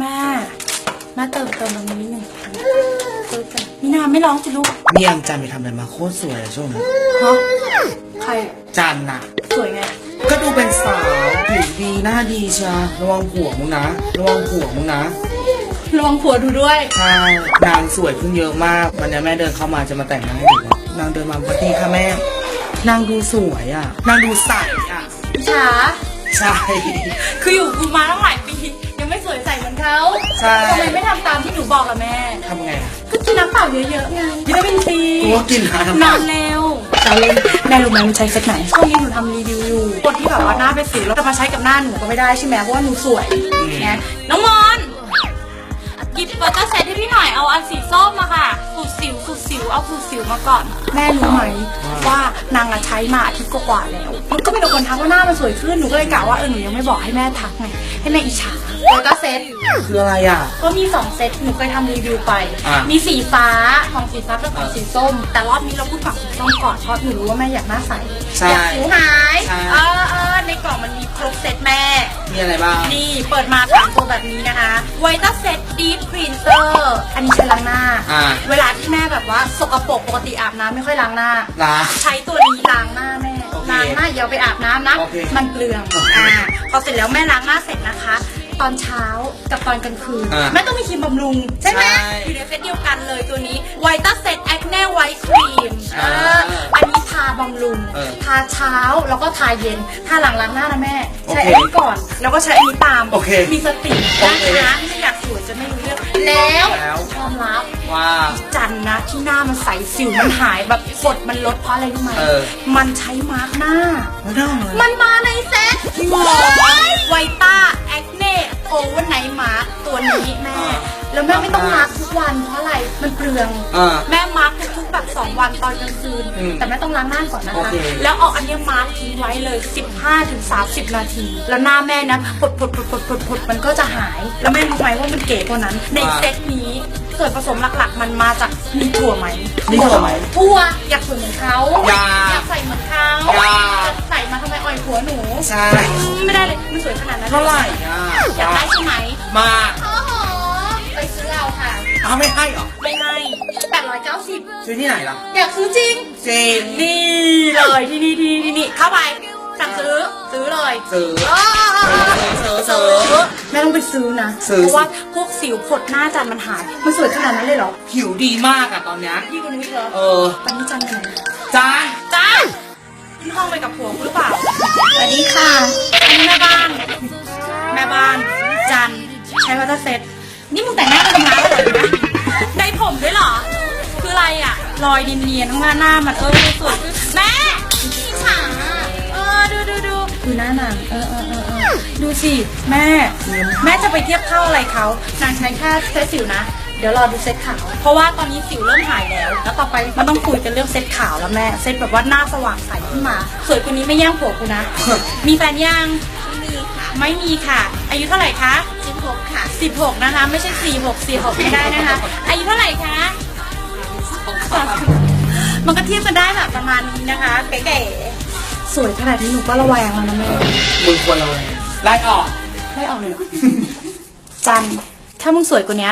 แม่แม่เติมเติมตรงนี้นิดหนึ่งเติมกันมีนาไม่ร้องสิลูกนี่ยังจันไปทำอะไรมาโคตรสวยเลยช่วงนี้ฮะใครจันน่ะ สวยไง ก็ดูเป็นสาวผิวดีหน้าดีเชียระวังผัวมึงนะระวังผัวมึงนะระวังผัวดูด้วย ใช่นางสวยขึ้นเยอะมาก วันนี้แม่เดินเข้ามาจะมาแต่งหน้าให้หนูอะนางเดินมาปกติค่ะแม่ นางดูสวยอะ นางดูใสอะอิจฉาใช่ คืออยู่กูมาตั้งหลาย ใช่ ทำไมไม่ทำตามที่หนูบอกล่ะแม่ ทำไงอะก็กินน้ำเปล่าเยอะๆไงวิตามินซีกูก็กินน้ำนอนเร็วจะเล่นแม่รู้ไหมมันใช้เซตไหนช่วงนี้หนูทำรีวิวอยู่คนที่แบบว่าหน้าเป็นสิวแล้วจะมาใช้กับหน้าหนูก็ไม่ได้ใช่ไหมเพราะว่าหนูสวยไงน้องมอ นหยิบเบอร์เกอร์เซตให้พี่หน่อยเอาอันสีส้มมาค่ะสูตรสิวสูตรสิวเอาสูตรสิวมาก่อน แม่รู้ไหมว่านางอะใช้มาอาทิตย์กว่าๆแล้ว มันก็มีแต่คนทักว่าหน้ามันสวยขึ้นหนูก็เลยกะว่าเออหนูยังไม่บอกให้แม่ทักไงให้แม่อิจฉาเบอร์เกอร์เซต คืออะไรอะ ก็มี 2 เซต หนูเคยทำรีวิวไป อะ มีสีฟ้าของสีฟ้ากับของสีส้ม แต่รอบนี้เราพูดฝั่งสีส้มก่อน เพราะหนูรู้ว่าแม่อยากหน้าใส ใช่ อยากสิวหาย ใช่ เออเออในกล่องมันมีครบเซตแม่มีอะไรบ้าง นี่เปิดมาสามตัวแบบนี้นะคะไวต้าเซตดีพรีเซอร์อันนี้ใช้ล้างหน้า อ่า เวลาที่แม่แบบว่าสกปรกปกติอาบน้ำไม่ค่อยล้างหน้าลาใช้ตัวนี้ล้างหน้าแม่โอเคล้างหน้าอย่าเอาไปอาบน้ำนะ โอเคมันเปลืองโอเคอ่าพอเสร็จแล้วแม่ล้างหน้าเสร็จนะคะ ตอนเช้ากับตอนกลางคืนอ่าแม่ต้องมีครีมบำรุง ใช่ไหมใช่อยู่ในเซตเดียวกันเลยตัวนี้ไวต้าเซตแอคเน่ไวท์ครีมเออ่าออันนี้ทา บำรุง เออทาเช้าแล้วก็ทาเย็น ทาหลังล้างหน้านะแม่โอเคใช้อันนี้ก่อน แล้วก็ใช้อันนี้ตาม โอเคมีสติโอนะเค คะไม่อยากสวยจะไม่รู้เรื่องแล้วแล้วความลับ ว่า จันนะที่หน้ามันใสสิวมันหายแบบกดมันลดเพราะอะไรรู้ไหมเออ มันใช้มาร์กหน้า ไม่ได้เลยมันมาในเซ็ตหมอไวต้าแอคเน่ โอเวอร์ไนท์มาร์กตัวนี้แม่ แล้วแม่ไม่ต้องมาร์กทุกวันเพราะอะไรมันเปลือง อ่าแม่มาร์กทุกๆแบบ2 วันตอนกลางคืน อืมแต่แม่ต้องล้างหน้าก่อนนะโอคะเค แล้วเอาอันเนี้ยมาร์กทิ้งไว้เลย 15ถึง30 นาที แล้วหน้าแม่นะผดผดผดผดผดผดมันก็จะหาย แล้วแม่รู้ไหมว่ามันเก๋กว่านั้น ในเซตนี้ส่วนผสมหลักๆ มันมาจากมีถั่วไหมมีถั่วไหมถั่วอยากสวยเหมือนเขาอยากอยากใส่เหมือนเขาอยากใส่มาทำไมอ่อยผัวหนู ใช่ไม่ได้เลยมันสวยขนาดนั้นลย เท่าไหร่อะ อยากได้ใช่ไหมมากโอ้โห ไปซื้อเอาค่ะ เอาไม่ให้เหรอไม่ให้890 ซื้อที่ไหนล่ะอยากซื้อจริงจริงนี่เลยที่นี่ที่นี่ที่นี่เข้าไป สั่งซื้อ ซื้อเลยซื้อ เออซื้อซื้อแม่ต้องไปซื้อนะ ซื้อ เพราะว่าพวกสิวผดหน้าจันมันหาย มันสวยขนาดนั้นเลยเหรอ ผิวดีมากอะตอนเนี้ยพี่คนนี้เหรอเออตอนนี้จันไปไหนจ้าจ้าขึ้นห้องไปกับผัวกูหรือเปล่า สวัสดีค่ะอันนี้แม่บ้านแม่ บ้าน จันใช้วัตเตอร์เซ็ตนี่มึงแต่งหน้าทำงานเลยนะได้ผมด้วยเหรอ คืออะไรอะ รอยเนียนๆข้างหน้าหน้ามันเออสวยแม่อิจฉาเออดูดูดูดูหน้านางเออเออเออเออดูสิ แม่ แม่จะไปเทียบเท่าอะไรเขานางใช้แค่เซตสิวนะ เดี๋ยวรอดูเซตขาว เพราะว่าตอนนี้สิวเริ่มหายแล้ว แล้วต่อไปมันต้องคุยกันเรื่องเซตขาวแล้วแม่ เซตแบบว่าหน้าสว่างใสขึ้นมา สวยกว่านี้ไม่แย่งผัวกูนะ มีแฟนยัง ไม่มีค่ะ อายุเท่าไหร่คะสิบหกค่ะ 16 นะคะ ไม่ใช่ 46 46 ไม่ได้นะคะ อายุเท่าไหร่คะ มันก็เทียบกันได้แบบประมาณนี้นะคะเก๋ๆสวยขนาดนี้หนูก็ระแวงแล้วนะแม่มึงควรเลยไล่ออกไม่ออกเลยเหรอจันถ้ามึงสวยกว่านี้